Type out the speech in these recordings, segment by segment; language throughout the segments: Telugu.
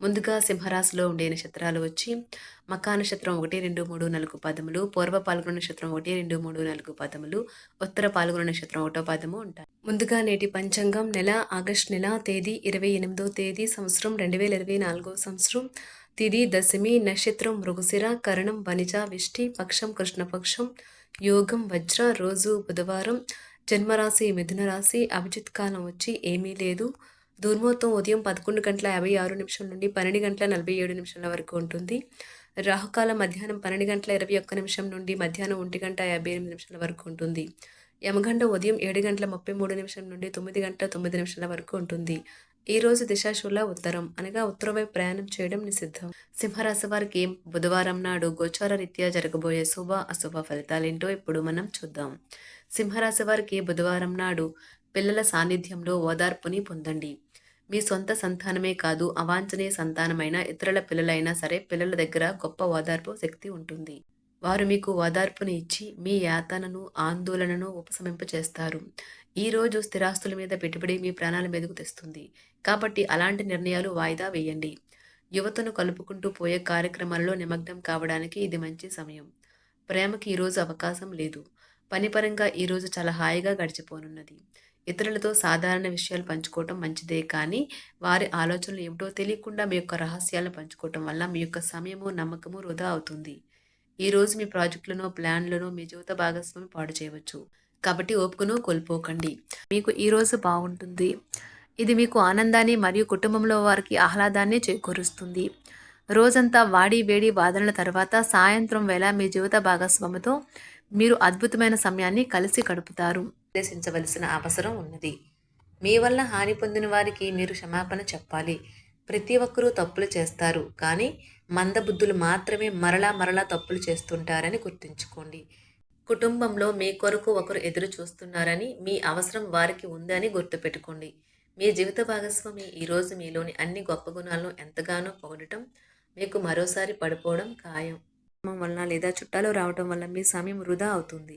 ముందుగా సింహరాశిలో ఉండే నక్షత్రాలు వచ్చి మకా నక్షత్రం ఒకటి రెండు మూడు నాలుగు పదములు పూర్వ పాల్గొన నక్షత్రం ఒకటి రెండు మూడు నాలుగు పదములు ఉత్తర పాల్గొన నక్షత్రం ఒకటో పదము ఉంటాయి. ముందుగా నేటి పంచాంగం నెల ఆగస్ట్ నెల తేదీ ఇరవై ఎనిమిదో తేదీ సంవత్సరం రెండు వేల ఇరవై నాలుగో సంవత్సరం తిది దశమి నక్షత్రం మృగశిర కరణం వనిజ విష్టి పక్షం కృష్ణపక్షం యోగం వజ్ర రోజు బుధవారం జన్మరాశి మిథున రాశి అభిజిత్ కాలం వచ్చి ఏమీ లేదు. దుర్ముహూర్తం ఉదయం పదకొండు గంటల యాభై ఆరు నిమిషం నుండి పన్నెండు గంటల నలభై ఏడు నిమిషాల వరకు ఉంటుంది. రాహుకాలం మధ్యాహ్నం పన్నెండు గంటల ఇరవై ఒక్క నిమిషం నుండి మధ్యాహ్నం ఒంటి గంట యాభై ఎనిమిది నిమిషాల వరకు ఉంటుంది. యమగంట ఉదయం ఏడు గంటల ముప్పై మూడు నిమిషం నుండి తొమ్మిది గంటల తొమ్మిది నిమిషాల వరకు ఉంటుంది. ఈ రోజు దిశాశూల ఉత్తరం అనగా ఉత్తరం వైపు ప్రయాణం చేయడం నిషిద్ధం. సింహరాశి వారికి బుధవారం నాడు గోచార రీత్యా జరగబోయే శుభ అశుభ ఫలితాలేంటో ఇప్పుడు మనం చూద్దాం. సింహరాశి వారికి బుధవారం నాడు పిల్లల సాన్నిధ్యంలో ఓదార్పుని పొందండి. మీ సొంత సంతానమే కాదు అవాంఛనీయ సంతానమైన ఇతరుల పిల్లలైనా సరే పిల్లల దగ్గర గొప్ప ఓదార్పు శక్తి ఉంటుంది. వారు మీకు ఓదార్పుని ఇచ్చి మీ యాతనను ఆందోళనను ఉపశమింప చేస్తారు. ఈ రోజు స్థిరాస్తుల మీద పెట్టుబడి మీ ప్రాణాల మీదకు తెస్తుంది. కాబట్టి అలాంటి నిర్ణయాలు వాయిదా వేయండి. యువతను కలుపుకుంటూ పోయే కార్యక్రమాల్లో నిమగ్నం కావడానికి ఇది మంచి సమయం. ప్రేమకి ఈరోజు అవకాశం లేదు. పనిపరంగా ఈరోజు చాలా హాయిగా గడిచిపోనున్నది. ఇతరులతో సాధారణ విషయాలు పంచుకోవటం మంచిదే కానీ వారి ఆలోచనలు ఏమిటో తెలియకుండా మీ యొక్క రహస్యాలను పంచుకోవటం వల్ల మీ యొక్క సమయము నమ్మకము వృధా అవుతుంది. ఈరోజు మీ ప్రాజెక్టులను ప్లాన్లను మీ జీవిత భాగస్వామి పాడు చేయవచ్చు. కాబట్టి ఓపుకను కోల్పోకండి. మీకు ఈరోజు బాగుంటుంది. ఇది మీకు ఆనందాన్ని మరియు కుటుంబంలో వారికి ఆహ్లాదాన్ని చేకూరుస్తుంది. రోజంతా వాడి వేడి వాదనల తర్వాత సాయంత్రం వేళ మీ జీవిత భాగస్వామితో మీరు అద్భుతమైన సమయాన్ని కలిసి గడుపుతారు. ఉద్దేశించవలసిన అవసరం ఉన్నది. మీ వల్ల హాని పొందిన వారికి మీరు క్షమాపణ చెప్పాలి. ప్రతి ఒక్కరూ తప్పులు చేస్తారు. కానీ మందబుద్ధులు మాత్రమే మరలా మరలా తప్పులు చేస్తుంటారని గుర్తుంచుకోండి. కుటుంబంలో మీ కొరకు ఒకరు ఎదురు చూస్తున్నారని మీ అవసరం వారికి ఉందని గుర్తుపెట్టుకోండి. మీ జీవిత భాగస్వామి ఈరోజు మీలోని అన్ని గొప్ప గుణాలను ఎంతగానో పొగడటం మీకు మరోసారి పడిపోవడం ఖాయం. వలన లేదా చుట్టాలు రావటం వల్ల మీ సమయం వృధా అవుతుంది.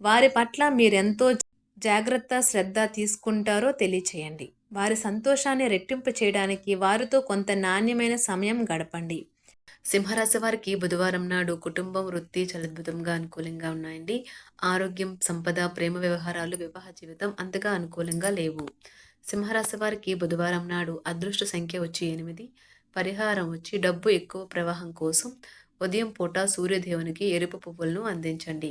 వారి పట్ల మీరెంతో జాగ్రత్త శ్రద్ధ తీసుకుంటారో తెలియచేయండి. వారి సంతోషాన్ని రెట్టింపు చేయడానికి వారితో కొంత నాణ్యమైన సమయం గడపండి. సింహరాశి వారికి బుధవారం నాడు కుటుంబం వృత్తి చలద్భుతంగా అనుకూలంగా ఉన్నాయండి. ఆరోగ్యం సంపద ప్రేమ వ్యవహారాలు వివాహ జీవితం అంతగా అనుకూలంగా లేవు. సింహరాశి వారికి బుధవారం నాడు అదృష్ట సంఖ్య వచ్చి ఎనిమిది. పరిహారం వచ్చి డబ్బు ఎక్కువ ప్రవాహం కోసం ఉదయం పూట సూర్యదేవునికి ఎరుపు పువ్వులను అందించండి.